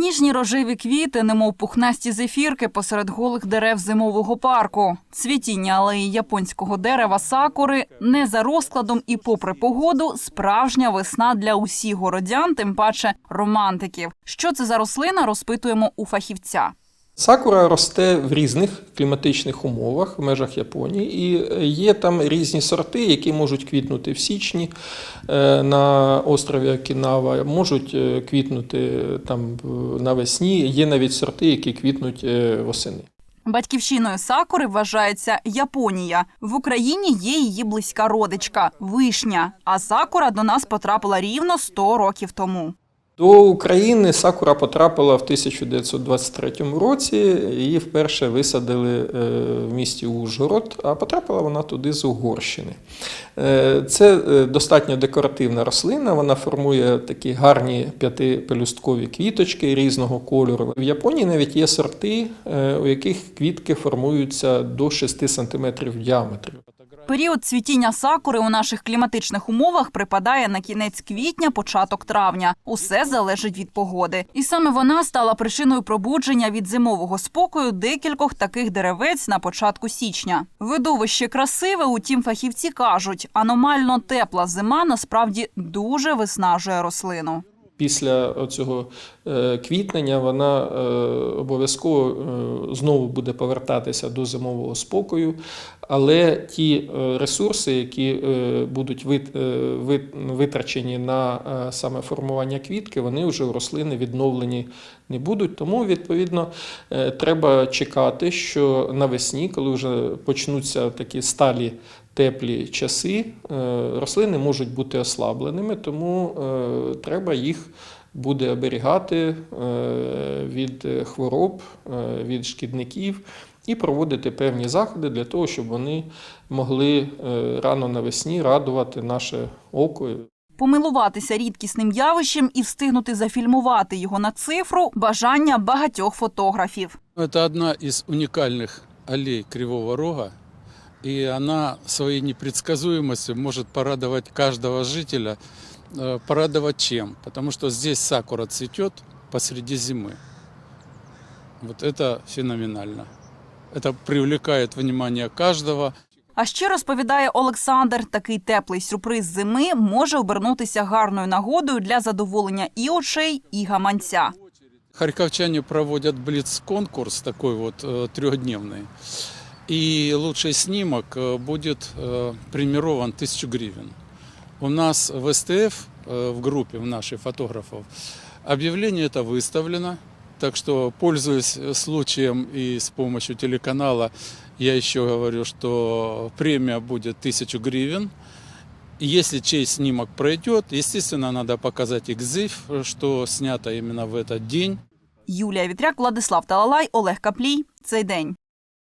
Ніжні рожеві квіти, немов пухнасті зефірки посеред голих дерев зимового парку. Цвітіння алеї японського дерева сакури не за розкладом і попри погоду справжня весна для усіх городян, тим паче романтиків. Що це за рослина, розпитуємо у фахівця. Сакура росте в різних кліматичних умовах в межах Японії, і е, є там різні сорти, які можуть квітнути в січні е, на острові Окінава, можуть е, квітнути там навесні. Є навіть сорти, які квітнуть восени. Батьківщиною сакури вважається Японія. В Україні є її близька родичка вишня. А сакура до нас потрапила рівно 100 років тому. До України сакура потрапила в 1923 році. Її вперше висадили е, в місті Ужгород, а потрапила вона туди з Угорщини. Е, Це е, достатньо декоративна рослина. Вона формує такі гарні п'ятипелюсткові квіточки різного кольору. В Японії навіть є сорти, у яких квітки формуються до 6 см в діаметрі. Період цвітіння сакури у наших кліматичних умовах припадає на кінець квітня, початок травня. Усе залежить від погоди. І саме вона стала причиною пробудження від зимового спокою декількох таких деревець на початку січня. Видовище красиве, утім, фахівці кажуть, аномально тепла зима насправді дуже виснажує рослину. Після цього квітнення вона е, обов'язково е, знову буде повертатися до зимового спокою, але ті е, ресурси, які е, будуть вит- е, вит- витрачені на е, саме формування квітки, вони вже у рослини відновлені не будуть. Тому, відповідно, е, треба чекати, що навесні, коли вже почнуться такі сталі теплі часи, е, рослини можуть бути ослабленими, тому е, треба їх буде оберігати е, від хвороб, від шкідників і проводити певні заходи для того, щоб вони могли рано навесні радувати наше око. Помилуватися рідкісним явищем і встигнути зафільмувати його на цифру бажання багатьох фотографів. Это одна из уникальных аллей Кривого Рога, и она своей непредсказуемостью может порадовать каждого жителя. Э, Порадовать чем? Потому что здесь сакура цветет посреди зимы. Вот это феноменально. Это привлекает внимание каждого. А ще розповідає Олександр, такий теплий сюрприз зими може обернутися гарною нагодою для задоволення і очей, і гаманця. Харьковчане проводят блиц-конкурс такой вот э, трехдневный. И лучший снимок э, будет э, премирован 1000 гривен. У нас в СТФ, э, в группе в нашей фотографов, объявление это выставлено. Так что, пользуясь э, случаем и с помощью телеканала, я еще говорю, что премия будет 1000 гривен. И Если чей снимок пройдет, естественно, надо показать экзив, что снято именно в этот день. Юлія Вітряк, Владислав Талалай, Олег Каплій. Цей день.